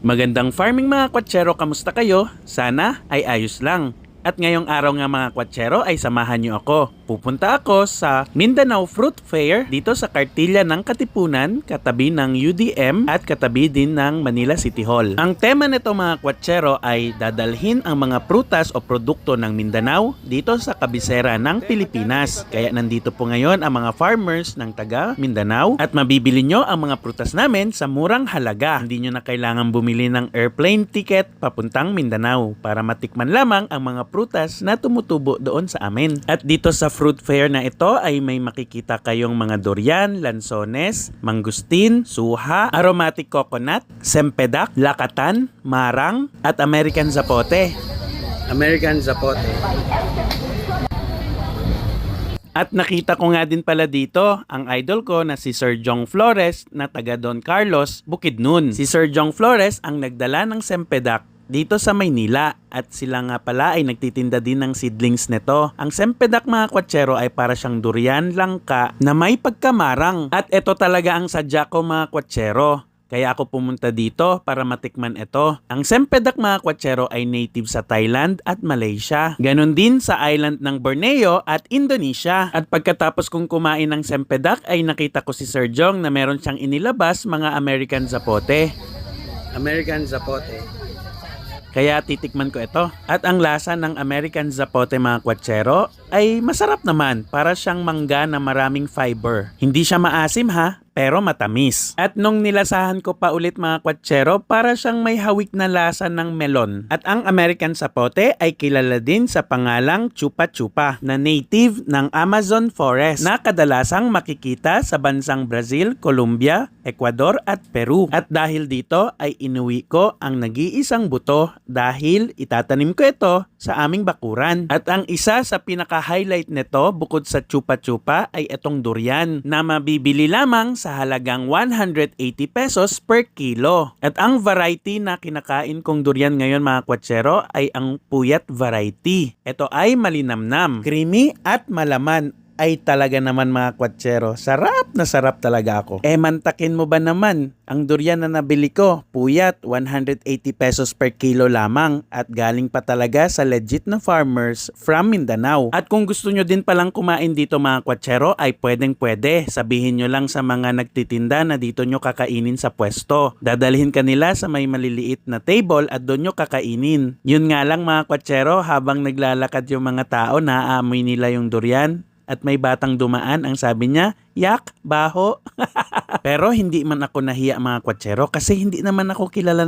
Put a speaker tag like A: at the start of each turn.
A: Magandang farming mga kwatsero, kamusta kayo? Sana ay ayos lang. At ngayong araw nga mga kwatsero ay samahan niyo ako. Pupunta ako sa Mindanao Fruit Fair dito sa Kartilya ng Katipunan, katabi ng UDM at katabi din ng Manila City Hall. Ang tema nito mga kwatsero ay dadalhin ang mga prutas o produkto ng Mindanao dito sa kabisera ng Pilipinas. Kaya nandito po ngayon ang mga farmers ng taga Mindanao at mabibili nyo ang mga prutas namin sa murang halaga. Hindi nyo na kailangan bumili ng airplane ticket papuntang Mindanao para matikman lamang ang mga prutas na tumutubo doon sa amin. At dito sa fruit fair na ito ay may makikita kayong mga durian, lansones, mangustin, suha, aromatic coconut, sempedak, lakatan, marang, at American zapote. American zapote. At nakita ko nga din pala dito ang idol ko na si Sir Jong Flores na taga Don Carlos, Bukidnon. Si Sir Jong Flores ang nagdala ng sempedak dito sa Maynila at sila nga pala ay nagtitinda din ng seedlings nito. Ang sempedak mga kwatsero ay para siyang durian langka na may pagkamarang at ito talaga ang sadya ko mga kwatsero. Kaya ako pumunta dito para matikman ito. Ang sempedak mga kwatsero ay native sa Thailand at Malaysia. Ganon din sa island ng Borneo at Indonesia. At pagkatapos kong kumain ng sempedak ay nakita ko si Sir Jong na meron siyang inilabas mga American zapote. American zapote. Kaya titikman ko ito. At ang lasa ng American Zapote mga kwatsero ay masarap naman para siyang mangga na maraming fiber. Hindi siya maasim ha, pero matamis. At nung nilasahan ko pa ulit mga kwatsero, para siyang may hawik na lasa ng melon. At ang American Zapote ay kilala din sa pangalang Chupa Chupa na native ng Amazon Forest na kadalasang makikita sa bansang Brazil, Colombia, Ecuador at Peru. At dahil dito ay inuwi ko ang nag-iisang buto dahil itatanim ko ito sa aming bakuran. At ang isa sa pinaka-highlight nito bukod sa Chupa Chupa ay itong durian na mabibili lamang sa halagang 180 pesos per kilo. At ang variety na kinakain kong durian ngayon mga kwatsero ay ang puyat variety. Ito ay malinamnam, creamy at malaman ay talaga naman mga kwatsero. Sarap na sarap talaga ako. Eh mantakin mo ba naman ang durian na nabili ko? Puyat, 180 pesos per kilo lamang at galing pa talaga sa legit na farmers from Mindanao. At kung gusto nyo din palang kumain dito mga kwatsero ay pwedeng pwede. Sabihin nyo lang sa mga nagtitinda na dito nyo kakainin sa pwesto. Dadalhin kanila sa may maliliit na table at doon nyo kakainin. Yun nga lang mga kwatsero habang naglalakad yung mga tao naaamoy nila yung durian at may batang dumaan ang sabi niya, yak, baho. Pero hindi man ako nahiya mga kwatsero kasi hindi naman ako kilala